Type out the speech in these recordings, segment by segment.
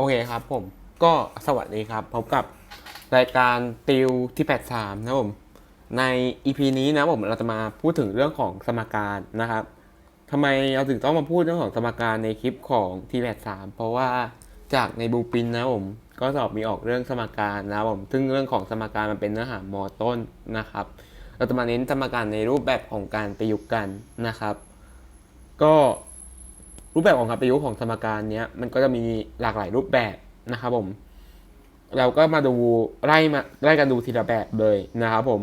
โอเคครับผมก็สวัสดีครับพบกับรายการติวที่83นะครับผมใน EP นี้นะผมเราจะมาพูดถึงเรื่องของสมการนะครับทำไมเราถึงต้องมาพูดเรื่องของสมการในคลิปของที83เพราะว่าจากในบูปินนะผมก็สอบมีออกเรื่องสมการนะครับผมซึ่งเรื่องของสมการมันเป็นเนื้อหามอต้นนะครับ เราจะมาเน้นสมการในรูปแบบของการประยุกต์กันนะครับ ก็ รูปแบบของการประยุกต์ของสมการเนี้ยมันก็จะมีหลากหลายรูปแบบนะครับผม เราก็มาดูไล่มาไล่กันดูทีละแบบเลยนะครับผม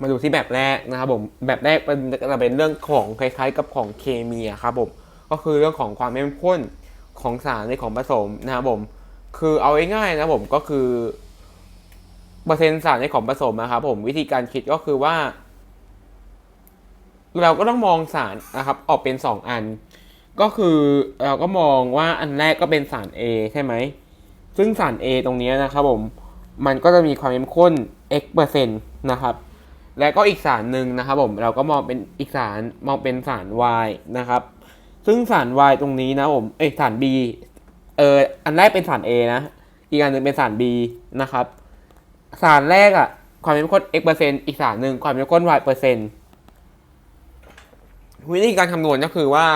มาดูที่แบบแรกนะครับผม แบบแรกเป็นจะเป็นเรื่องของคล้ายๆ กับของเคมีครับผม ก็คือเรื่องของความเข้มข้นของสารในของผสมนะครับผม คือเอาง่ายๆนะผมก็คือเปอร์เซ็นต์สารในของผสมนะครับผมวิธีการคิดก็คือว่า เราก็ต้องมองสารนะครับออกเป็น 2 อัน ก็คือเราก็มองว่าอันแรกก็เป็นสาร A ใช่ไหม ซึ่งสาร A ตรงนี้นะครับผมมันก็จะมีความเข้มข้น x เปอร์เซ็นต์นะครับแล้วก็อีกสารหนึ่งนะครับผมเราก็มองเป็นอีกสารมองเป็นสาร y นะครับ ซึ่งสาร y ตรงนี้นะผมเอ้สาร b เอออันแรกเป็นสาร A นะ อีกอันหนึ่งเป็นสาร B นะครับ สารแรกอะความเข้มข้น x เปอร์เซ็นต์อีกสารหนึ่งความเข้มข้น y เปอร์เซ็นต์ วิธีการคำนวณก็คือว่า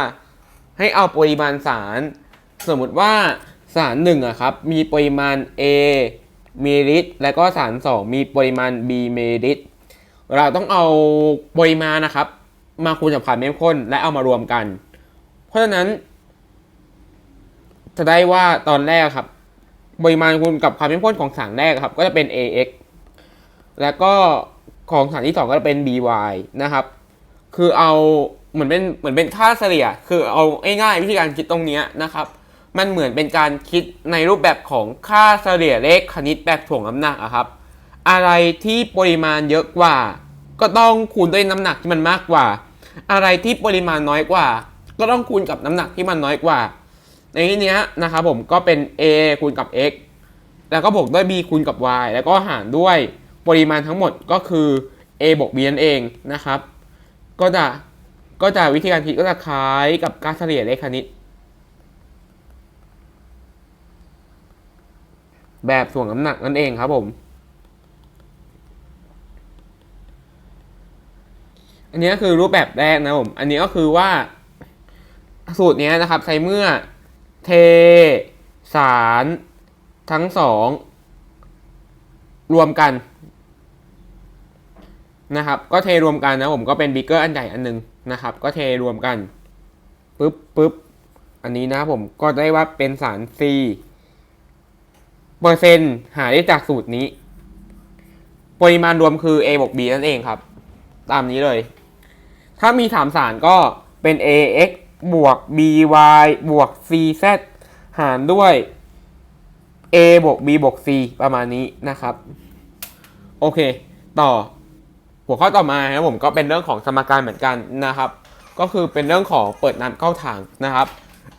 ให้เอาปริมาณสาร สมมุติว่าสารหนึ่งอะครับมีปริมาณ A มิลลิตรและก็สารสองมีปริมาณ B มิลลิตรเราต้องเอาปริมาณนะครับ มาคูณกับความเข้มข้นและเอามารวมกัน เพราะฉะนั้น จะได้ว่าตอนแรกครับ ปริมาณคูณกับความเข้มข้นของสารแรกครับ ก็จะเป็น AX แล้วก็ของสารที่สองก็จะเป็น BY นะครับ คือเอา เหมือนเป็นเหมือนเป็นค่าเฉลี่ย คือเอาง่ายๆวิธีการคิดตรงนี้นะครับ มันเหมือนเป็นการคิดในรูปแบบของค่าเฉลี่ยเลขคณิตแบบถ่วงน้ำหนักอะครับ อะไรที่ปริมาณเยอะกว่า ก็ต้องคูณด้วยน้ำหนักที่มันมากกว่า อะไรที่ปริมาณน้อยกว่า ก็ต้องคูณกับน้ำหนักที่มันน้อยกว่า ในที่นี้นะครับผมก็เป็น a คูณกับ x แล้วก็บวกด้วย b คูณกับ y แล้วก็หารด้วยปริมาณทั้งหมดก็คือ a บวก b นั่นเองนะครับ ก็จะ ก็จะวิธีการคิดก็จะคล้ายกับการเฉลี่ยเลขคณิต แบบถ่วงน้ำหนักนั่นเองครับผม อันนี้ก็คือรูปแบบแรกนะผม อันนี้ก็คือว่า สูตรนี้นะครับ ใช้เมื่อเทสารทั้งสอง รวมกันนะครับ ก็เทรวมกันนะผมก็เป็นบิ๊กเกอร์อันใหญ่อันหนึ่ง นะครับ ก็เทรวมกันปึ๊บปึ๊บอันนี้นะผมก็ได้ว่าเป็นสาร C เปอร์เซ็นต์หาได้จากสูตรนี้ ปริมาณรวมคือ A บวก B นั่นเองครับ ตามนี้เลย ถ้ามีถามสารก็เป็น ax บวก by บวก cz หารด้วย a บวก b บวก c ประมาณนี้นะครับ โอเค ต่อ หัวข้อต่อมาครับผมก็เป็นเรื่องของสมการเหมือนกันนะครับ ก็คือเป็นเรื่องของเปิดน้ำเข้าถังนะครับ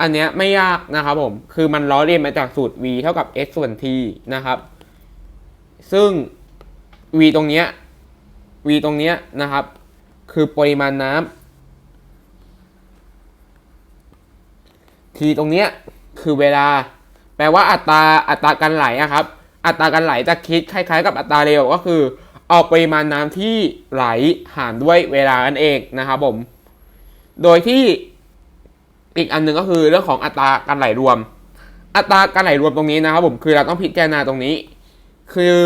อันเนี้ยไม่ยากนะครับผมคือมันล้อเลียนมาจากสูตร v เท่ากับ s ส่วน t นะครับ ซึ่ง v ตรงเนี้ย v ตรงเนี้ยนะครับ คือปริมาณน้ำ t ตรงเนี้ยคือเวลา แปลว่าอัตราอัตราการไหลอะครับ อัตราการไหลจะคิดคล้าย ๆ กับอัตราเร็วก็คือ เอาปริมาณน้ำที่ไหลหารด้วยเวลานั่นเองนะครับผม โดยที่อีกอันหนึ่งก็คือเรื่องของอัตราการไหลรวม อัตราการไหลรวมตรงนี้นะครับผมคือเราต้องพิจารณาตรงนี้ คือ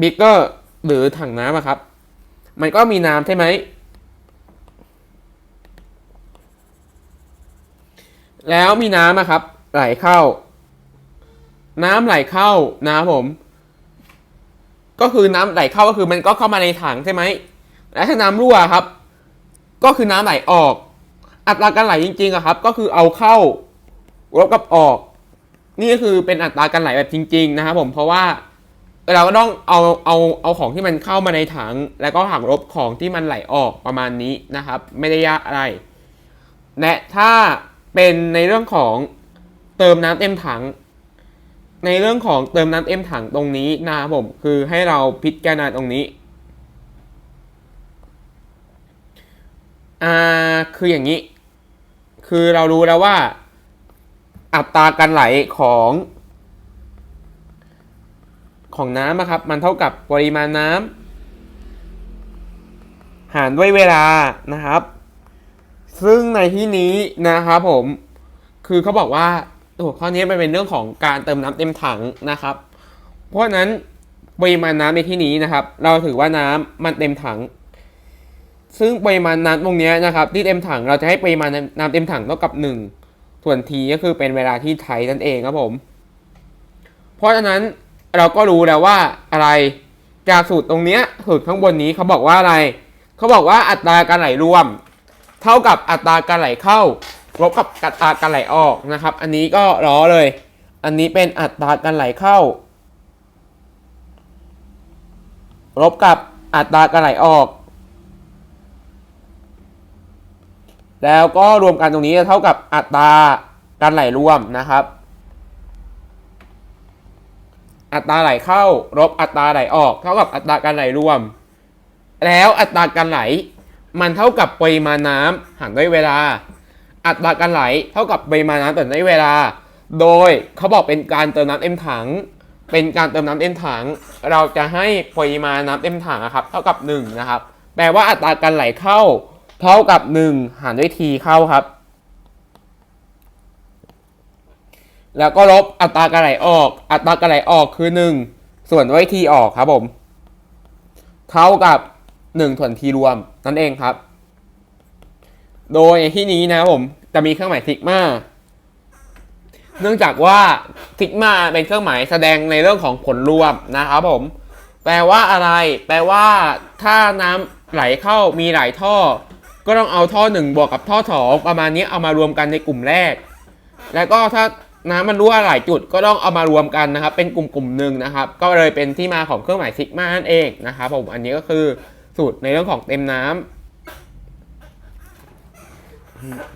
บิ๊กเกอร์หรือถังน้ำอะครับ มันก็มีน้ำใช่ไหม แล้วมีน้ำอะครับ ไหลเข้า น้ำไหลเข้านะครับผม ก็คือน้ำไหลเข้าก็คือมันก็เข้ามาในถังใช่ไหมและถ้าน้ำรั่วครับ ก็คือน้ำไหลออก อัตราการไหลจริงๆอะครับ ก็คือเอาเข้าลบกับออก นี่ก็คือเป็นอัตราการไหลแบบจริง ๆ นะครับผมเพราะว่าเราก็ต้องเอาเอาเอาของที่มันเข้ามาในถัง แล้วก็หักลบของที่มันไหลออกประมาณนี้นะครับ ไม่ได้ยากอะไร และถ้าเป็นในเรื่องของเติมน้ำเต็มถัง ในเรื่องของเติมน้ำเต็มถังตรงนี้นะครับผมคือให้เราพิจารณาตรงนี้อ่าคืออย่างนี้ คือเรารู้แล้วว่า อัตราการไหลของ ของน้ำนะครับ มันเท่ากับปริมาณน้ำหารด้วยเวลานะครับ ซึ่งในที่นี้นะครับผม คือเขาบอกว่า หัวข้อนี้มันเป็นเรื่องของการเติมน้ำเต็มถังนะครับ เพราะฉะนั้นปริมาณน้ำในที่นี้นะครับ เราถือว่าน้ำมันเต็มถัง ซึ่งปริมาณน้ำตรงนี้นะครับ ที่เต็มถังเราจะให้ปริมาณน้ำเต็มถังเท่ากับ 1 ส่วน t ก็คือเป็นเวลาที่ใช้นั่นเองครับผม เพราะฉะนั้นเราก็รู้แล้วว่าอะไรจากสูตรตรงเนี้ยสูตรข้างบนนี้เขาบอกว่าอะไร เขาบอกว่าอัตราการไหลรวม เท่ากับอัตราการไหลเข้า ลบกับอัตราการไหลออกนะครับ อันนี้ก็ล้อเลย อันนี้เป็นอัตราการไหลเข้า ลบกับอัตราการไหลออก แล้วก็รวมกันตรงนี้จะเท่ากับอัตราการไหลรวมนะครับ อัตราไหลเข้าลบอัตราไหลออก เท่ากับอัตราการไหลรวม แล้วอัตราการไหล มันเท่ากับปริมาณน้ำหารด้วยเวลา อัตราการไหลเท่ากับปริมาณน้ำต่อด้วยเวลา โดยเขาบอกเป็นการเติมน้ำเต็มถัง เป็นการเติมน้ำเต็มถัง เราจะให้ปริมาณน้ำเต็มถังอะครับ เท่ากับ1นะครับ แปลว่าอัตราการไหลเข้า เท่ากับ 1 หารด้วย t เข้าครับ แล้วก็ลบอัตราการไหลออก อัตราการไหลออกคือ 1 ส่วนด้วย t ออกครับผม เท่ากับ1ส่วน t รวมนั่นเองครับ โดยในที่นี้นะครับผมจะมีเครื่องหมายซิกมาเนื่องจากว่าซิกมาเป็นเครื่องหมายแสดงในเรื่องของผลรวมนะครับผม แปลว่าอะไร แปลว่า ถ้าน้ำไหลเข้ามีหลายท่อ ก็ต้องเอาท่อหนึ่งบวกกับท่อสองประมาณนี้เอามารวมกันในกลุ่มแรก แล้วก็ถ้าน้ำมันรั่วหลายจุดก็ต้องเอามารวมกันนะครับ เป็นกลุ่มกลุ่มหนึ่งนะครับ ก็เลยเป็นที่มาของเครื่องหมายซิกมานั่นเองนะครับผมอันนี้ก็คือสูตรในเรื่องของเต็มน้ำ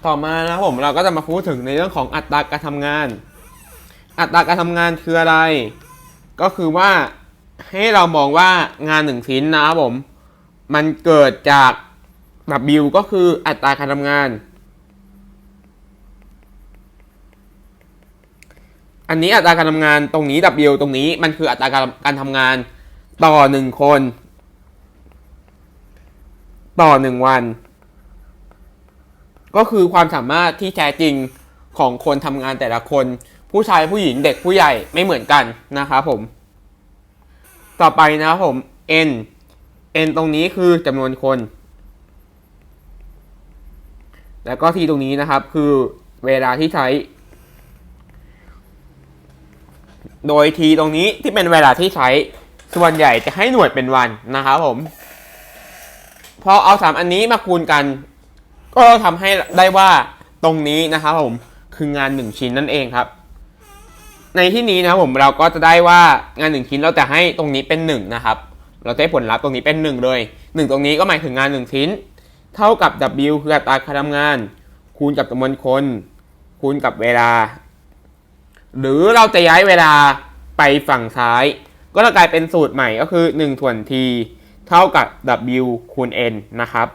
ต่อมานะครับผมเราก็จะมาพูดถึงในเรื่องของอัตราการทำงาน อัตราการทำงานคืออะไร ก็คือว่าให้เรามองว่างานหนึ่งชิ้นนะครับผม มันเกิดจาก W ก็คืออัตราการทำงาน อันนี้อัตราการทำงานตรงนี้ W ตรงนี้มันคืออัตราการการทำงานต่อหนึ่งคน ต่อหนึ่งวัน ก็คือความสามารถที่แท้จริงของคนทำงานแต่ละคน ผู้ชายผู้หญิงเด็กผู้ใหญ่ไม่เหมือนกันนะครับผม ต่อไปนะครับผม n n ตรงนี้คือจำนวนคน แล้วก็ที่ตรงนี้นะครับคือเวลาที่ใช้ โดยทีตรงนี้ที่เป็นเวลาที่ใช้ส่วนใหญ่จะให้หน่วยเป็นวันนะครับผม พอเอาสามอันนี้มาคูณกัน ก็ทำให้ได้ว่าตรงนี้นะครับผมคืองานหนึ่งชิ้นนั่นเองครับ ในที่นี้นะครับผมเราก็จะได้ว่างานหนึ่งชิ้นเราจะให้ตรงนี้เป็นหนึ่งนะครับ เราจะได้ผลลัพธ์ตรงนี้เป็นหนึ่งเลยหนึ่งตรงนี้ก็หมายถึงงานหนึ่งชิ้น เท่ากับ W คืออัตราการทำงาน คูณกับจำนวนคน คูณกับเวลา หรือเราจะย้ายเวลาไปฝั่งซ้าย ก็จะกลายเป็นสูตรใหม่ก็คือ1ส่วน t เท่ากับ w คูณ n นะครับ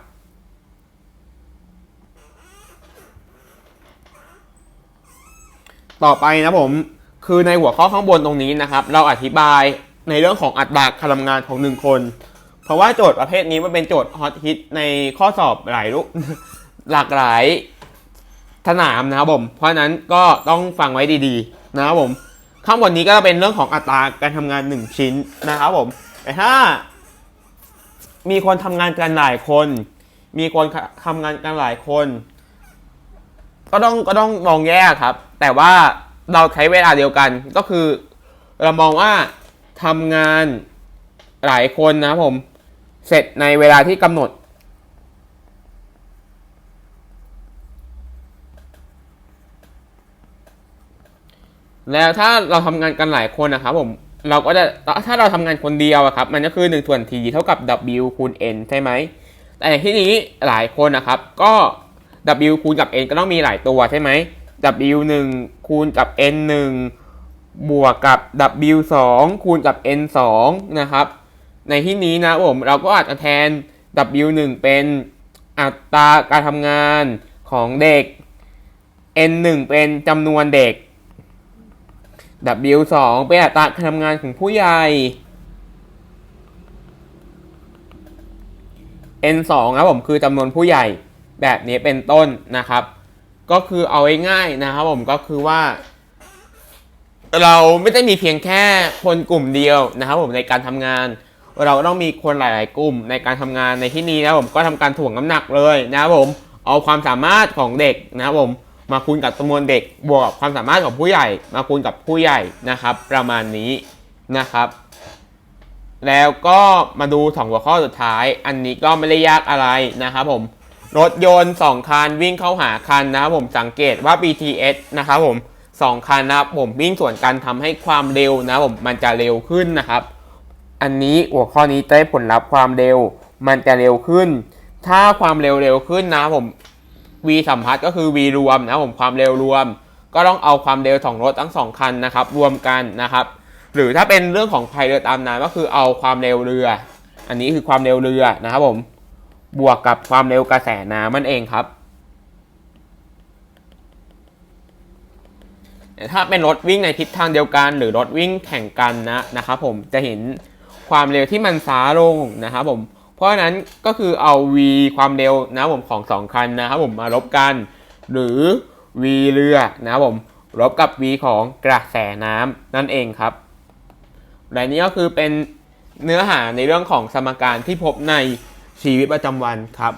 ต่อไปนะผมคือในหัวข้อข้างบนตรงนี้นะครับ เราอธิบายในเรื่องของอัตราการทำงานของหนึ่งคน เพราะว่าโจทย์ประเภทนี้มันเป็นโจทย์ฮอตฮิตในข้อสอบหลายรูปหลากหลายสนามนะครับผม เพราะนั้นก็ต้องฟังไว้ดีๆนะครับผม ข้างบนนี้ก็จะเป็นเรื่องของอัตราการทำงานหนึ่งชิ้นนะครับผม แต่ถ้า มีคนทำงานกันหลายคน มีคนทำงานกันหลายคน ก็ต้องก็ต้องมองแยกครับ แต่ว่าเราใช้เวลาเดียวกันก็คือ เรามองว่าทำงานหลายคนนะผม เสร็จในเวลาที่กำหนด แล้วถ้าเราทำงานกันหลายคนนะครับผมเราก็จะถ้าเราทำงานคนเดียวครับ มันก็คือ1ส่วน t เท่ากับ w คูณ n ใช่ไหมแต่ที่นี้หลายคนนะครับ ก็ w คูณกับ n ก็ต้องมีหลายตัวใช่ไหม w 1คูณกับ n 1บวกกับ w 2คูณกับ n 2นะครับ ในที่นี้นะผมเราก็อาจจะแทน w 1เป็นอัตราการทำงานของเด็ก n 1เป็นจำนวนเด็ก W2 เป็นอัตราการทำงานของผู้ใหญ่ N2 ครับผมคือจำนวนผู้ใหญ่ แบบนี้เป็นต้นนะครับ ก็คือเอาง่ายๆนะครับผมก็คือว่า เราไม่ได้มีเพียงแค่คนกลุ่มเดียวนะครับ ผมในการทำงาน เราต้องมีคนหลาย ๆ กลุ่มในการทำงานในที่นี้นะผมก็ทำการถ่วงน้ำหนักเลยนะครับผมเอาความสามารถของเด็กนะครับผมมาคูณกับจำนวนเด็กบวกกับความสามารถของผู้ใหญ่ มาคูณกับผู้ใหญ่นะครับ ประมาณนี้นะครับ แล้วก็มาดูสองหัวข้อสุดท้าย อันนี้ก็ไม่ได้ยากอะไรนะครับผม รถยนต์ 2 คันวิ่งเข้าหาคันนะครับผมสังเกตว่า BTS นะครับผมสองคันนะครับผมวิ่งสวนกันทำให้ความเร็วนะผมมันจะเร็วขึ้นนะครับ อันนี้หัวข้อนี้ได้ผลลัพธ์ความเร็ว มันจะเร็วขึ้น ถ้าความเร็วเร็วขึ้นนะผม v สัมพัทธ์ก็คือ v รวมนะผมความเร็วรวม ก็ต้องเอาความเร็วของรถทั้งสองคันนะครับ รวมกันนะครับ หรือถ้าเป็นเรื่องของพายเรือตามน้ำก็คือเอาความเร็วเรือ อันนี้คือความเร็วเรือนะครับผม บวกกับความเร็วกระแสน้ำมันเองครับแต่ถ้าเป็นรถวิ่งในทิศทางเดียวกัน หรือรถวิ่งแข่งกันนะนะครับผมจะเห็นความเร็วที่มันช้าลงนะครับผม เพราะฉะนั้นก็คือเอา v ความเร็วนะผมของสองคันนะครับผมมาลบกัน หรือ v เรือนะครับผมลบกับ v ของกระแสน้ำนั่นเองครับและนี้ก็คือเป็นเนื้อหาในเรื่องของสมการที่พบใน ชีวิตประจำวันครับ